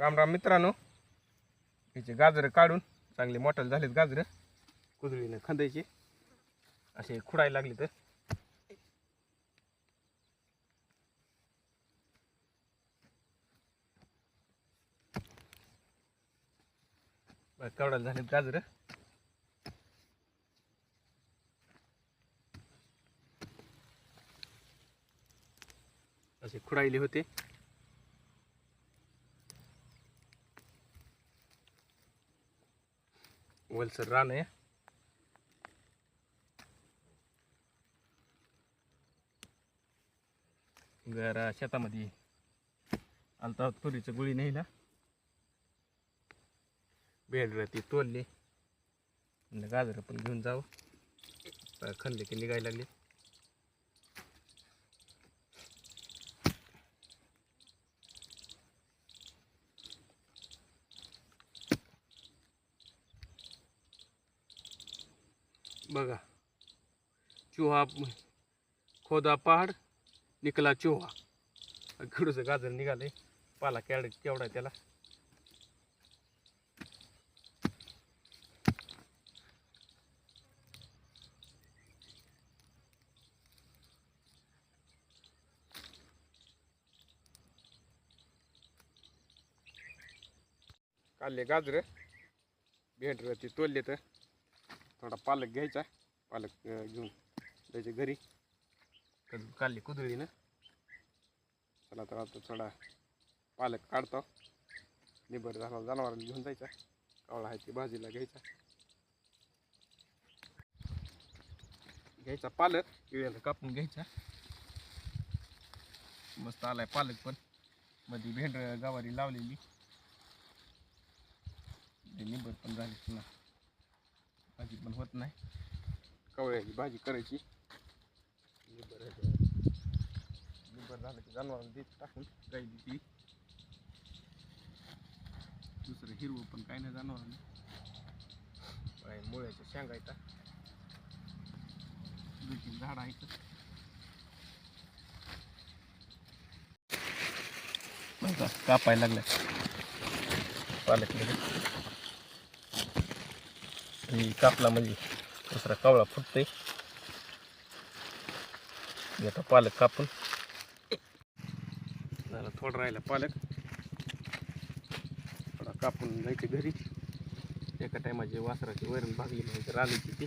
राम राम मित्रांनो. हिचे गाजरं काढून चांगले मोठाले झालेत गाजरं. कुदळीनं खांदायचे. असे खुडायला लागले तर. केवढाला झालेत गाजरं? असे खुडायले होते. वलसर रान आहे. जरा शेतामध्ये आलता तुरीचं गुळी न्यायला. भेंडर ती तोडली. म्हणलं गाजरं पण घेऊन जाऊ. खणले की निघायला लागले. बघा. चुहा खोदा पहाड निकला चुहा. खेडूचं गाजर निघाले पाला केवढा केवढा त्याला? काढले गाजर. भेंडर तोलले तर थोडा पालक घ्यायचा. पालक अं, घेऊन जायचे घरी. तर काढली कुदळीनं चला तर आता थोडा पालक काढतो. निबर झाला जनावरांना घेऊन जायचा. कावळा आहे ते भाजीला घ्यायचा. घ्यायचा पालक. पिळ्याला कापून घ्यायचा. मस्त आलाय पालक पण. मध्ये भेंड गवारी लावलेली. निबर पण झाली पुन्हा. भाजी पण होत नाही. कवळ्याची भाजी करायची. निबर झालं की देत टाकून गाई देते. दुसरं हिरवं पण काही नाही जनावरांना. काय मुळ्याच्या शेंगा येतात झाडं आहेत. कापायला लागल्या. पालक आणि कापला म्हणजे दुसरा कावळा फुटतोय. घेतो पालक कापून. झाला थोडा राहिला पालक. थोडा कापून जायचं घरी. एका टायमाचे वासराची वैरण भागली म्हणजे राणीची ती.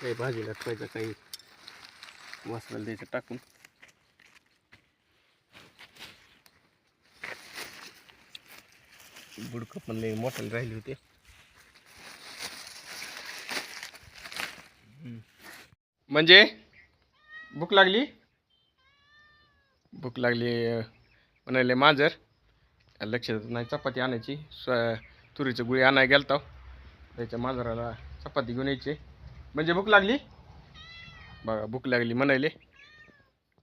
काही भाजीला ठेवायचं काही वासराला द्यायचं टाकून. बुडकं पण लई मोठ्याला राहिले होते. म्हणजे? भूक लागली? भूक लागली म्हणाले मांजर. लक्षात नाही चपाती आणायची. स्व तुरीचं गुळी आणायला गेलता. त्याच्या मांजराला चपाती घेऊन यायची. म्हणजे भूक लागली? बघा भूक लागली म्हणायले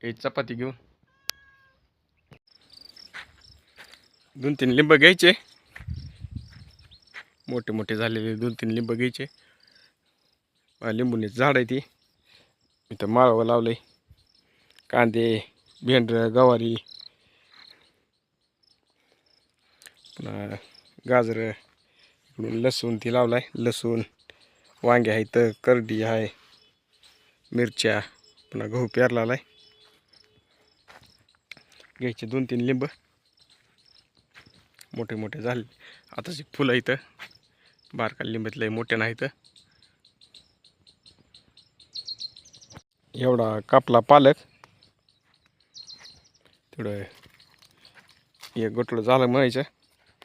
हे चपाती घेऊन. दोन तीन लिंब घ्यायचे. मोठे मोठे झालेले दोन तीन लिंब घ्यायचे. लिंबूने झाड आहे ती. इथं माळवं लावलंय. कांदे भेंड गवारी. पुन्हा गाजर. इकडून लसूण ती लावलाय. लसूण वांगे आहेत करडी आहे. मिरच्या. पुन्हा गहू पेरलाय घ्यायचे दोन तीन लिंब. मोठे मोठे झाले. आताची फुलं इथं. बारका लिंबीतलं मोठे तर एवढा कापला पालक. तेवढं एक गोटलं झालं म्हणायचं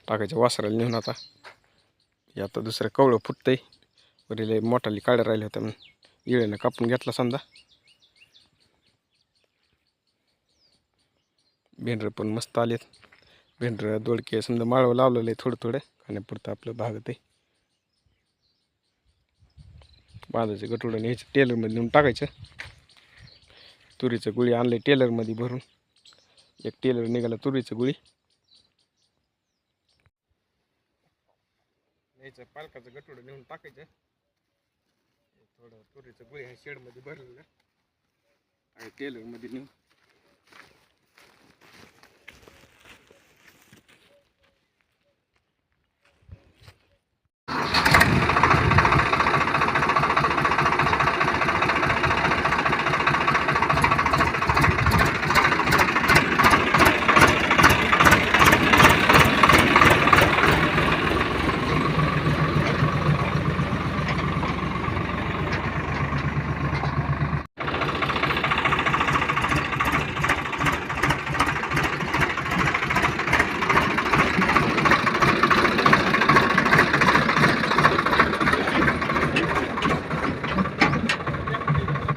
टाकायचं वासराला नेऊन आता. हे आता दुसरं कवळं फुटतंय. वरील मोठाली काड्या राहिल्या होत्या म्हणून इळेनं कापून घेतला समजा. भेंडरं पण मस्त आलेत. भेंडरं दोडके समजा माळवं लावलेलं आहे थोडं थोडं. खाण्यापुरतं आपलं भागत आहे बांधायचं गटोडं न्यायचं टेलरमध्ये नेऊन टाकायचं. तुरीचं गुळी आणलं टेलरमध्ये भरून. एक टेलर निघाला तुरीचं गुळी. न्यायचं पालकाचं गटोडं नेऊन टाकायचं. थोडं तुरीचं गुळी आहे शेडमध्ये भरलेलं. आणि टेलरमध्ये नेऊन